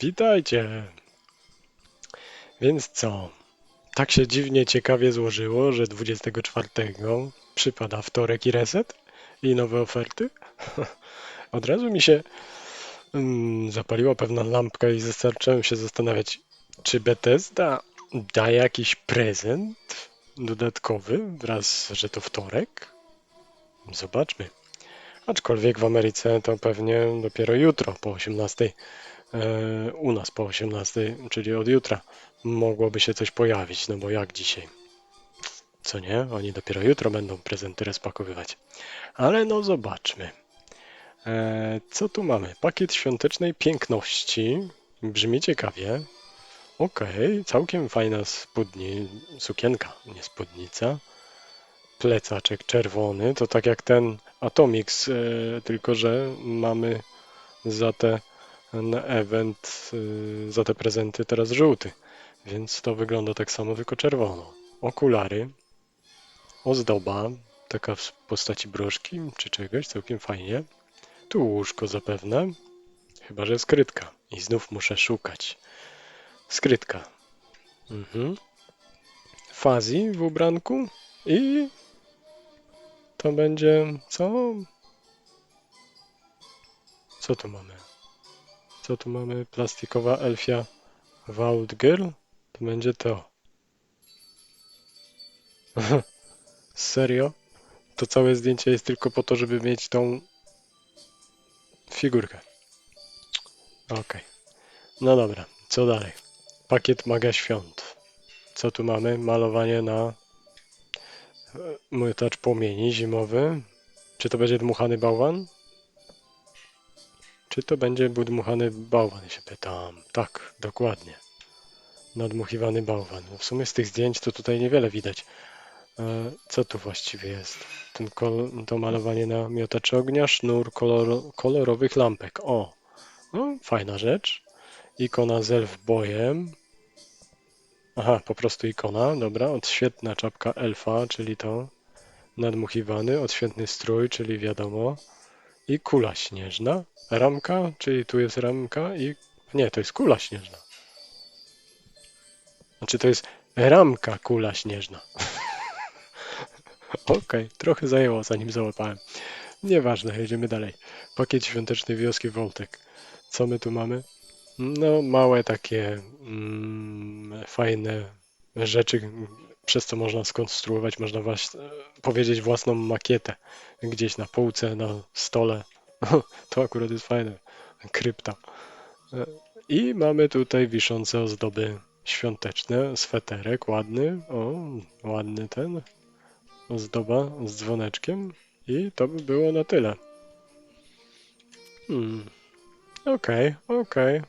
Witajcie. Więc co? Tak się dziwnie ciekawie złożyło, że 24 przypada wtorek i reset i nowe oferty. Od razu mi się mm, zapaliła pewna lampka i zacząłem się zastanawiać, czy Bethesda da jakiś prezent dodatkowy wraz, że to wtorek? Zobaczmy. Aczkolwiek w Ameryce to pewnie dopiero jutro po 18. e, U nas po 18, czyli od jutra mogłoby się coś pojawić, no bo jak dzisiaj? Co nie? Oni dopiero jutro będą prezenty rozpakowywać. Ale no zobaczmy. E, co tu mamy? Pakiet świątecznej piękności. Brzmi ciekawie. Okej, całkiem fajna spódni, sukienka, nie spódnica. Plecaczek czerwony, to tak jak ten Atomix, e, tylko że mamy za te na event, e, za te prezenty teraz żółty, więc to wygląda tak samo, tylko czerwono. Okulary, ozdoba, taka w postaci broszki czy czegoś, całkiem fajnie. Tu łóżko zapewne, chyba że skrytka. I znów muszę szukać. Skrytka. Mhm. Fazi w ubranku i to będzie co? Co tu mamy? Co tu mamy? Plastikowa elfia Vault Girl? To będzie to. Serio? To całe zdjęcie jest tylko po to, żeby mieć tą figurkę. Okej. No dobra, co dalej? Pakiet maga świąt. Co tu mamy? Malowanie na e, mytacz płomieni zimowy. Czy to będzie dmuchany bałwan? Czy to będzie dmuchany bałwan, się pytam. Tak, dokładnie. Nadmuchiwany bałwan. No w sumie z tych zdjęć to tutaj niewiele widać. E, Co tu właściwie jest? Ten to malowanie na miotacze ognia, sznur kolor kolorowych lampek. O, no, fajna rzecz. Ikona z elfbojem. Aha, po prostu ikona, dobra. Odświetna czapka elfa, czyli to. Nadmuchiwany, odświetny strój, czyli wiadomo. I kula śnieżna. Ramka, czyli tu jest ramka i... Nie, to jest kula śnieżna. Znaczy to jest ramka kula śnieżna. Okej, trochę zajęło zanim załapałem. Nieważne, jedziemy dalej. Pakiet świątecznej wioski Woltek. Co my tu mamy? No, małe takie mm, fajne rzeczy, przez co można skonstruować, można włas powiedzieć własną makietę gdzieś na półce, na stole. To akurat jest fajne. Krypta. E, I mamy tutaj wiszące ozdoby świąteczne, sweterek ładny, o, ładny ten, ozdoba z dzwoneczkiem i to by było na tyle. Hmm. Okej, okej.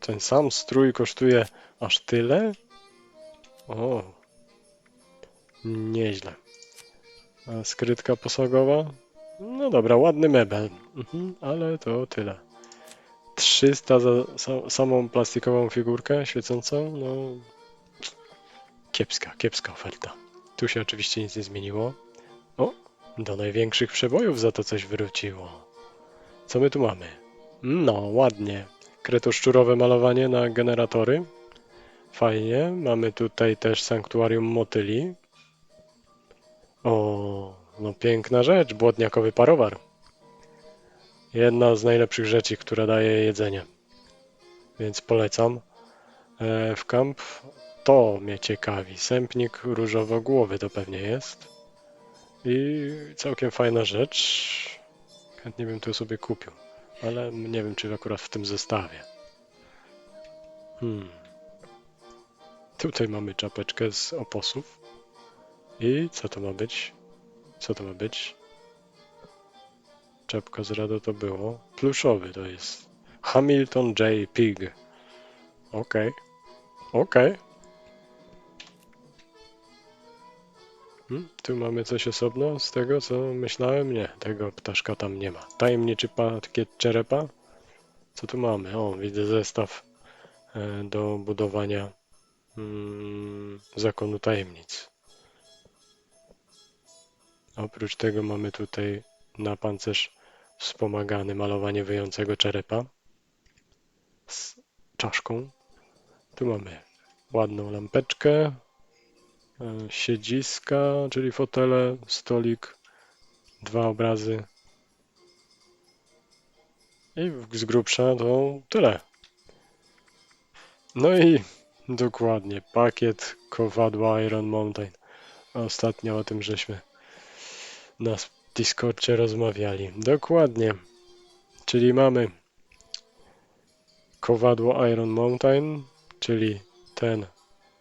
Ten sam strój kosztuje aż tyle? O, nieźle. A skrytka posagowa? No dobra, ładny mebel, mhm, ale to tyle. 300 za sa samą plastikową figurkę świecącą? No, kiepska, kiepska oferta. Tu się oczywiście nic nie zmieniło. O, do największych przebojów za to coś wróciło. Co my tu mamy? No, ładnie. Kretoszczurowe malowanie na generatory. Fajnie. Mamy tutaj też sanktuarium motyli. O, no piękna rzecz. Błotniakowy parowar. Jedna z najlepszych rzeczy, która daje jedzenie. Więc polecam. E, w kamp to mnie ciekawi. Sępnik różowogłowy to pewnie jest. I całkiem fajna rzecz. Chętnie bym to sobie kupił. Ale nie wiem, czy akurat w tym zestawie. Hmm. Tutaj mamy czapeczkę z oposów. I co to ma być? Co to ma być? Czapka z Rado to było. Pluszowy to jest. Hamilton J. Pig. Okej. Okej. Hmm, tu mamy coś osobno z tego, co myślałem? Nie, tego ptaszka tam nie ma. Tajemniczy pakiet czerepa? Co tu mamy? O, widzę zestaw e, do budowania mm, zakonu tajemnic. Oprócz tego mamy tutaj na pancerz wspomagany malowanie wyjącego czerepa. S czaszką. Tu mamy ładną lampeczkę, e, siedziska, czyli fotele, stolik, dwa obrazy. I z grubsza to tyle. No i dokładnie, pakiet kowadła Iron Mountain. Ostatnio o tym żeśmy na Discordzie rozmawiali. Dokładnie. Czyli mamy kowadło Iron Mountain, czyli ten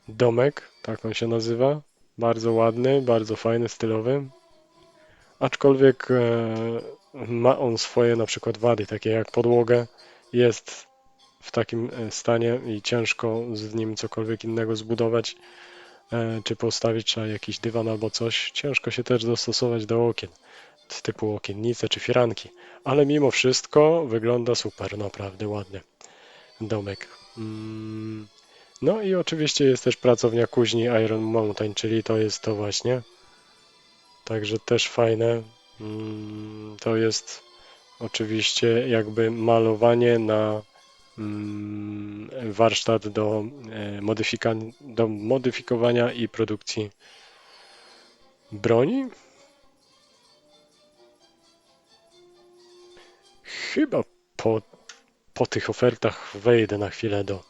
domek, tak on się nazywa. Bardzo ładny, bardzo fajny, stylowy. Aczkolwiek e, ma on swoje na przykład wady, takie jak podłogę jest w takim e, stanie i ciężko z nim cokolwiek innego zbudować, czy postawić trzeba jakiś dywan albo coś. Ciężko się też dostosować do okien, typu okiennice czy firanki, ale mimo wszystko wygląda super, naprawdę ładnie. Domek. Mm, No i oczywiście jest też pracownia kuźni Iron Mountain, czyli to jest to właśnie. Także też fajne. Mm, To jest oczywiście jakby malowanie na warsztat do, e, modyfika- do modyfikowania i produkcji broni. Chyba po, po tych ofertach wejdę na chwilę do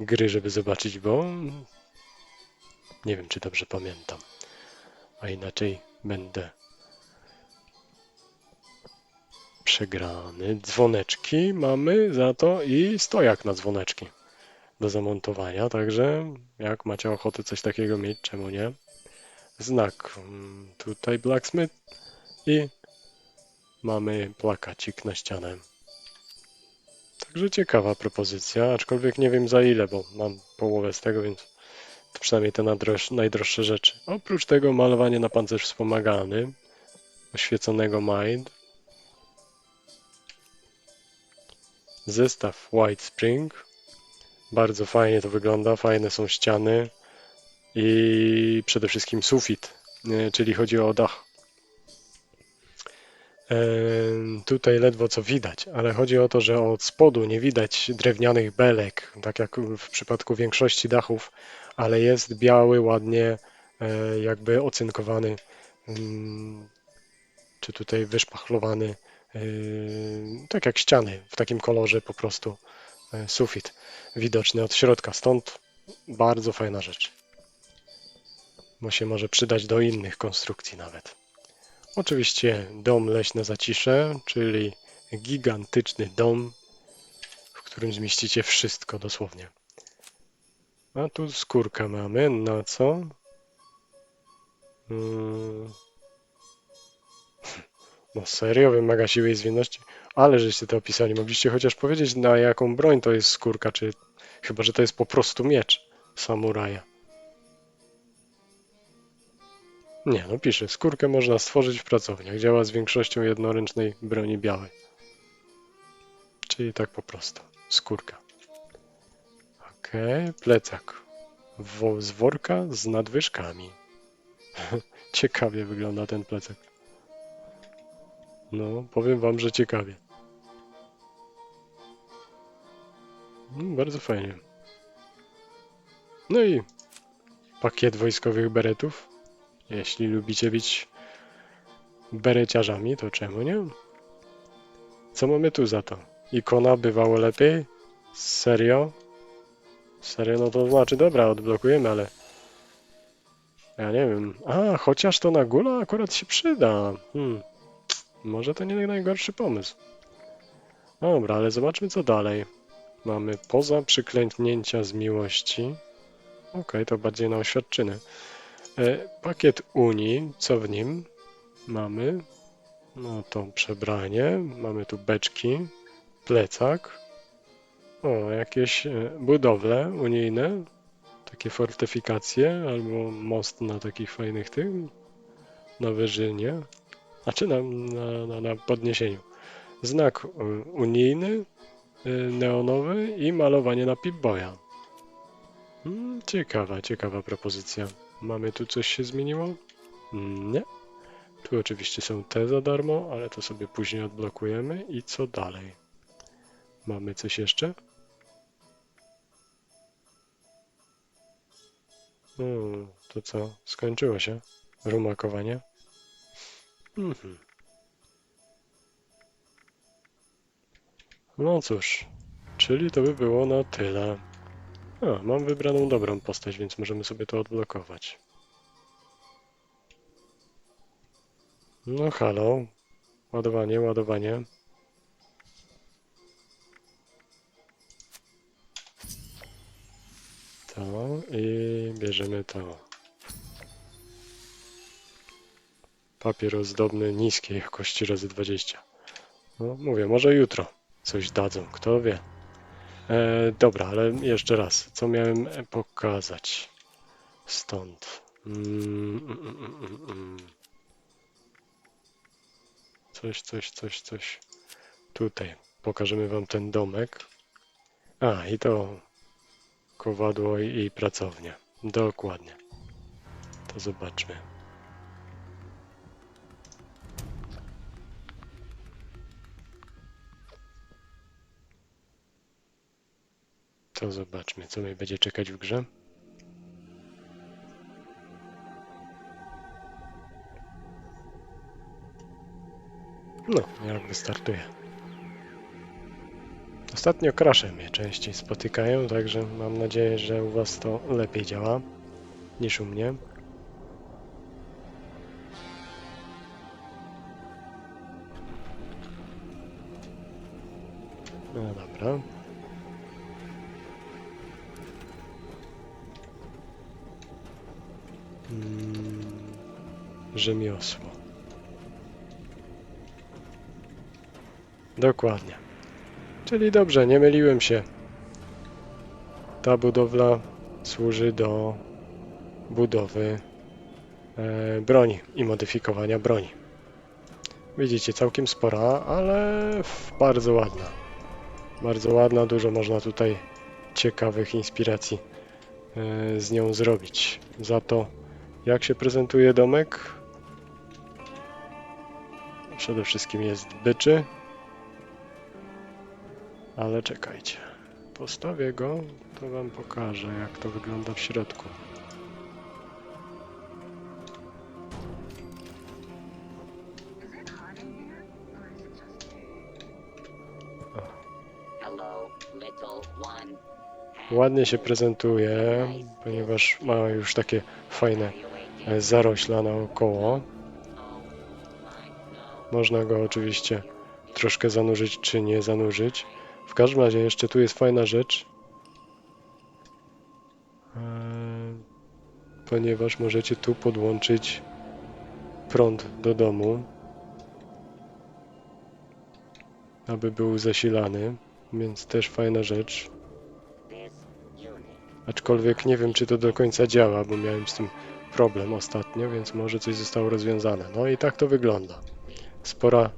gry, żeby zobaczyć, bo nie wiem, czy dobrze pamiętam. A inaczej będę przegrany. Dzwoneczki mamy za to i stojak na dzwoneczki do zamontowania, także jak macie ochotę coś takiego mieć, czemu nie? Znak mm, tutaj blacksmith i mamy plakacik na ścianę. Także ciekawa propozycja, aczkolwiek nie wiem za ile, bo mam połowę z tego, więc to przynajmniej te najdroż- najdroższe rzeczy. Oprócz tego malowanie na pancerz wspomagany, oświeconego Mind, zestaw White Spring, bardzo fajnie to wygląda, fajne są ściany i przede wszystkim sufit, e, czyli chodzi o dach. Em, Tutaj ledwo co widać, ale chodzi o to, że od spodu nie widać drewnianych belek, tak jak w przypadku większości dachów, ale jest biały, ładnie e, jakby ocynkowany, mm, czy tutaj wyszpachlowany, e, tak jak ściany, w takim kolorze po prostu e, sufit widoczny od środka, stąd bardzo fajna rzecz, bo się może przydać do innych konstrukcji nawet. Oczywiście dom Leśne Zacisze, czyli gigantyczny dom, w którym zmieścicie wszystko dosłownie. A tu skórkę mamy, na co? Mm. No serio, wymaga siły i zwinności? Ale żeście to opisali. Mogliście chociaż powiedzieć, na jaką broń to jest skórka, czy chyba, że to jest po prostu miecz samuraja. Nie, no pisze, skórkę można stworzyć w pracowniach. Działa z większością jednoręcznej broni białej. Czyli tak po prostu. Skórka. Okej, plecak. Wo z worka z nadwyżkami. Ciekawie wygląda ten plecak. No, powiem wam, że ciekawie. Mm, bardzo fajnie. No i pakiet wojskowych beretów. Jeśli lubicie być bereciarzami, to czemu nie? Co mamy tu za to? Ikona bywało lepiej? Serio? Serio? No to znaczy, dobra, odblokujemy, ale... Ja nie wiem. A, chociaż to na gula akurat się przyda. Hmm. Może to nie najgorszy pomysł. Dobra, ale zobaczmy co dalej. Mamy poza przyklęknięcia z miłości. Okej, to bardziej na oświadczyny. E, pakiet Unii, co w nim mamy? No to przebranie, mamy tu beczki, plecak, o, jakieś e, budowle unijne, takie fortyfikacje, albo most na takich fajnych tych, na wyżynie, znaczy na, na, na, na podniesieniu. Znak unijny, y, neonowy i malowanie na Pip-Boya. Hmm, ciekawa, ciekawa propozycja. Mamy tu coś się zmieniło? Nie. Tu oczywiście są te za darmo, ale to sobie później odblokujemy. I co dalej? Mamy coś jeszcze? Hmm, to co? Skończyło się rumakowanie. Mhm. No cóż, czyli to by było na tyle. A, mam wybraną dobrą postać, więc możemy sobie to odblokować. No halo. Ładowanie, ładowanie. To i bierzemy to. Papier ozdobny niskiej jakości razy 20. No, mówię, może jutro coś dadzą, kto wie. E, dobra, ale jeszcze raz, co miałem pokazać stąd? Mm, mm, mm, mm, mm. Coś, coś, coś, coś. Tutaj pokażemy wam ten domek. A, i to kowadło i, i pracownia. Dokładnie. To zobaczmy. To zobaczmy, co mnie będzie czekać w grze. No, jak wystartuje. Ostatnio krasze mnie częściej spotykają, także mam nadzieję, że u Was to lepiej działa niż u mnie. Mm, rzemiosło. Dokładnie. Czyli dobrze, nie myliłem się. Ta budowla służy do budowy e, broni i modyfikowania broni. Widzicie, całkiem spora, ale bardzo ładna. Bardzo ładna, dużo można tutaj ciekawych inspiracji e, z nią zrobić. Za to, jak się prezentuje domek, przede wszystkim jest byczy, ale czekajcie. Postawię go, to wam pokażę, jak to wygląda w środku. Ładnie się prezentuje, ponieważ ma już takie fajne zarośla naokoło. Można go oczywiście troszkę zanurzyć, czy nie zanurzyć. W każdym razie jeszcze tu jest fajna rzecz, e, ponieważ możecie tu podłączyć prąd do domu, aby był zasilany, więc też fajna rzecz. Aczkolwiek nie wiem, czy to do końca działa, bo miałem z tym problem ostatnio, więc może coś zostało rozwiązane. No i tak to wygląda. Spora,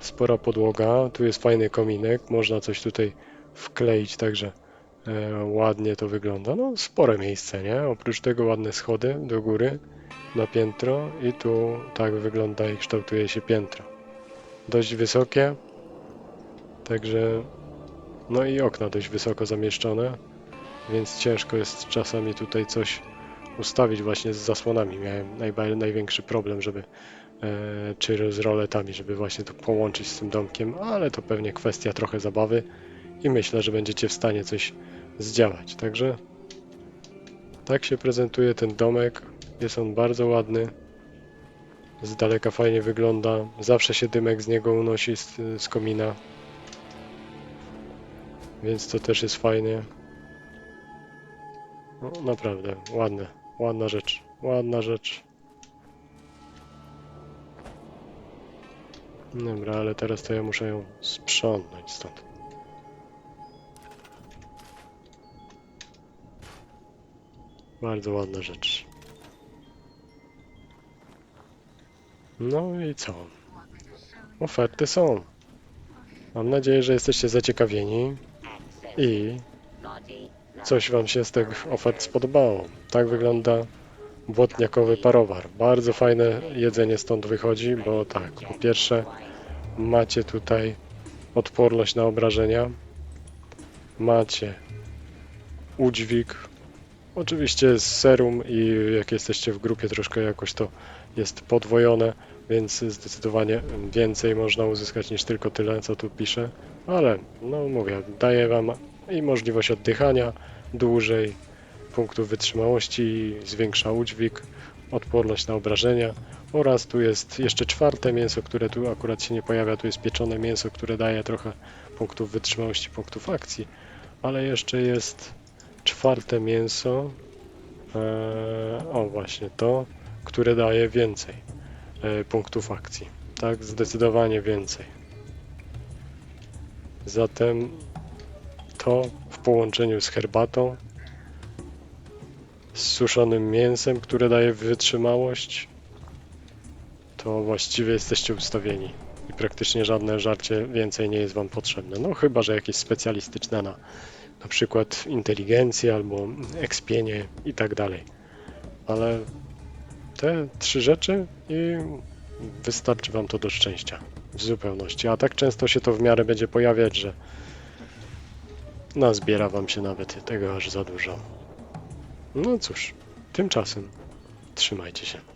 spora podłoga, tu jest fajny kominek, można coś tutaj wkleić, także e, ładnie to wygląda. No, spore miejsce, nie? Oprócz tego ładne schody do góry na piętro i tu tak wygląda i kształtuje się piętro. Dość wysokie, także no i okna dość wysoko zamieszczone więc ciężko jest czasami tutaj coś ustawić właśnie z zasłonami. Miałem największy problem, żeby e, czy z roletami, żeby właśnie to połączyć z tym domkiem, ale to pewnie kwestia trochę zabawy i myślę, że będziecie w stanie coś zdziałać. Także tak się prezentuje ten domek. Jest on bardzo ładny. Z daleka fajnie wygląda. Zawsze się dymek z niego unosi z, z komina. Więc to też jest fajnie. No, naprawdę, ładne, ładna rzecz, ładna rzecz. Dobra, ale teraz to ja muszę ją sprzątnąć stąd. Bardzo ładna rzecz. No i co? Oferty są. Mam nadzieję, że jesteście zaciekawieni i. coś Wam się z tych ofert spodobało. Tak wygląda błotniakowy parowar. Bardzo fajne jedzenie stąd wychodzi, bo tak, po pierwsze macie tutaj odporność na obrażenia, macie udźwig Oczywiście serum i jak jesteście w grupie troszkę jakoś to jest podwojone, więc zdecydowanie więcej można uzyskać niż tylko tyle, co tu piszę. Ale no mówię, daję wam i możliwość oddychania dłużej, punktów wytrzymałości, zwiększa udźwig, odporność na obrażenia oraz tu jest jeszcze czwarte mięso, które tu akurat się nie pojawia, tu jest pieczone mięso, które daje trochę punktów wytrzymałości, punktów akcji, ale jeszcze jest czwarte mięso, Eee, o właśnie to, które daje więcej e, punktów akcji. Tak, zdecydowanie więcej. Zatem to w połączeniu z herbatą, z suszonym mięsem, które daje wytrzymałość, to właściwie jesteście ustawieni. I praktycznie żadne żarcie więcej nie jest Wam potrzebne. No chyba, że jakieś specjalistyczne na na przykład inteligencję albo ekspienie i tak dalej. Ale te trzy rzeczy i wystarczy Wam to do szczęścia w zupełności. A tak często się to w miarę będzie pojawiać, że no zbiera Wam się nawet tego aż za dużo. No cóż, tymczasem trzymajcie się.